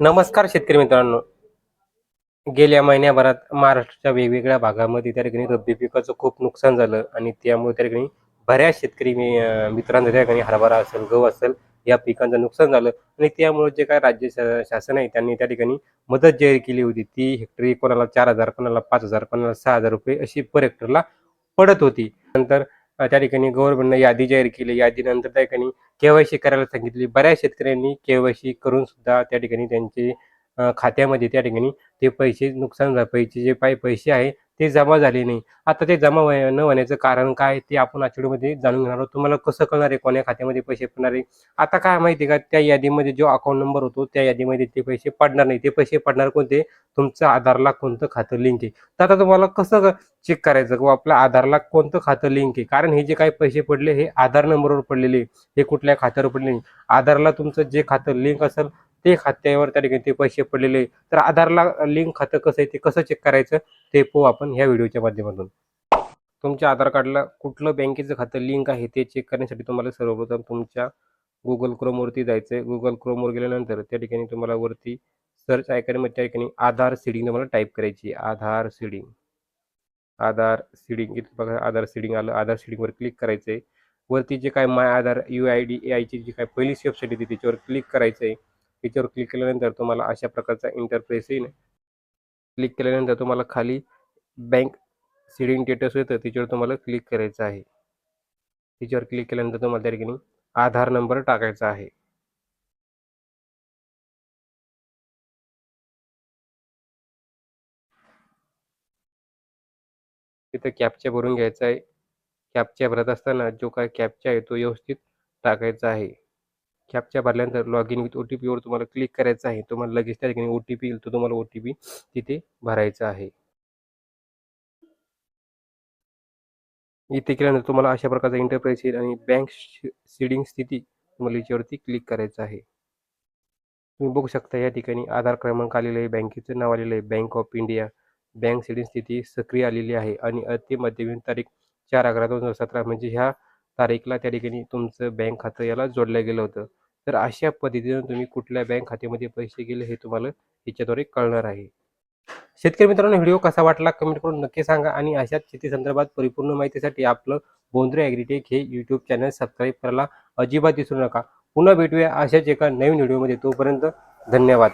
नमस्कार शेतकरी मित्रांनो. गेल्या महिन्याभरात महाराष्ट्राच्या वेगवेगळ्या भागामध्ये त्या ठिकाणी रब्बी पिकाचं खूप नुकसान झालं आणि त्यामुळे त्या ठिकाणी बऱ्याच शेतकरी मित्रांचं त्या ठिकाणी हरभरा असेल गहू असेल या पिकांचं नुकसान झालं आणि त्यामुळे जे काय राज्य शा- शासन आहे त्यांनी त्या ठिकाणी मदत जाहीर केली होती. ती हेक्टरी कोणाला चार हजार कोणाला पाच हजार कोणाला सहा हजार रुपये अशी पर हेक्टरला पडत होती. नंतर त्या ठिकाणी गव्हर्नमेंटनं यादी जाहीर केली. यादीनंतर त्या ठिकाणी केवायसी करायला सांगितली. बऱ्याच शेतकऱ्यांनी केवायसी करून सुद्धा त्या ठिकाणी त्यांचे खात्यामध्ये त्या ठिकाणी ते पैसे नुकसान झा- पैसे जे पाय पैसे आहे ते जमा झाले नाही. आता ते जमा व्हाय- न होण्याचं कारण काय ते आपण आठवड्यामध्ये जाणून घेणार आहोत. तुम्हाला कसं कळणार आहे? कोण्या खात्यामध्ये पैसे पडणार आहे? आता काय माहिती आहे का? त्या यादीमध्ये जो अकाउंट नंबर होतो त्या यादीमध्ये ते पैसे पडणार नाही. ते पैसे पडणार कोणते? तुमचं आधारला कोणतं खातं लिंक आहे? तर आता तुम्हाला कसं चेक करायचं किंवा आपल्या आधारला कोणतं खातं लिंक आहे? कारण हे जे काही पैसे पडले हे आधार नंबरवर पडलेले हे कुठल्या खात्यावर पडले नाही. आधारला तुमचं जे खातं लिंक असेल ते खात्यावर त्या ठिकाणी ते पैसे पडलेले तर आधारला लिंक खातं कसं आहे ते कसं चेक करायचं ते पाहू आपण ह्या व्हिडिओच्या माध्यमातून. तुमच्या आधार कार्डला कुठलं बँकेचं खातं लिंक आहे ते चेक करण्यासाठी तुम्हाला सर्वप्रथम तुमच्या गुगल क्रोमवरती जायचं आहे गुगल क्रोमवर गेल्यानंतर त्या ठिकाणी तुम्हाला वरती सर्च आयकॉनमध्ये त्या ठिकाणी आधार सीडिंग तुम्हाला टाईप करायची आहे. आधार सीडिंग आधार सीडिंग बघा आधार सीडिंग आलं. आधार सीडिंगवर क्लिक करायचं आहे वरती जे काय my Aadhaar U I D A आयची जी काय पहिली वेबसाईट येते त्याच्यावर क्लिक करायचं आहे याच्यावर क्लिक केल्यानंतर तुम्हाला अशा प्रकारचा इंटरप्रेस येईल. क्लिक केल्यानंतर तुम्हाला खाली बँक सीडिंग स्टेटस येतं त्याच्यावर तुम्हाला क्लिक करायचं आहे. त्याच्यावर क्लिक केल्यानंतर तुम्हाला त्या ठिकाणी आधार नंबर टाकायचा आहे. तिथं कॅपच्या भरून घ्यायचा आहे. कॅपच्या भरत असताना जो काय कॅपचा आहे तो व्यवस्थित टाकायचा आहे. कॅपच्या भरल्यानंतर log in with O T पीवर तुम्हाला क्लिक करायचं आहे. तुम्हाला लगेच त्या ठिकाणी ओ टी पी येईल. तो तुम्हाला ओ टी पी तिथे भरायचा आहे. इथे केल्यानंतर तुम्हाला अशा प्रकारचा इंटरप्राईस येईल आणि बँक सीडिंग स्थिती तुम्हाला याच्यावरती क्लिक करायचं आहे. तुम्ही बघू शकता या ठिकाणी आधार क्रमांक आलेलं आहे बँकेचं नाव आलेलं आहे bank of India bank seeding स्थिती सक्रिय आलेली आहे. आणि अति मध्यम तारीख चार अकरा दोन हजार सतरा म्हणजे ह्या तारीखला त्या ठिकाणी तुमचं बँक खातं याला जोडलं गेलं होतं. तर अशा पद्धतीनं तुम्ही कुठल्या बँक खात्यामध्ये पैसे गेले हे तुम्हाला याच्याद्वारे कळणार आहे. शेतकरी मित्रांनो व्हिडिओ कसा वाटला कमेंट करून नक्की सांगा आणि अशाच शेती संदर्भात परिपूर्ण माहितीसाठी आपलं बोंद्रे ॲग्रीटेक हे यूट्यूब चॅनल सबस्क्राईब करायला अजिबात विसरू नका. पुन्हा भेटूया अशाच एका नवीन व्हिडिओमध्ये. तोपर्यंत धन्यवाद.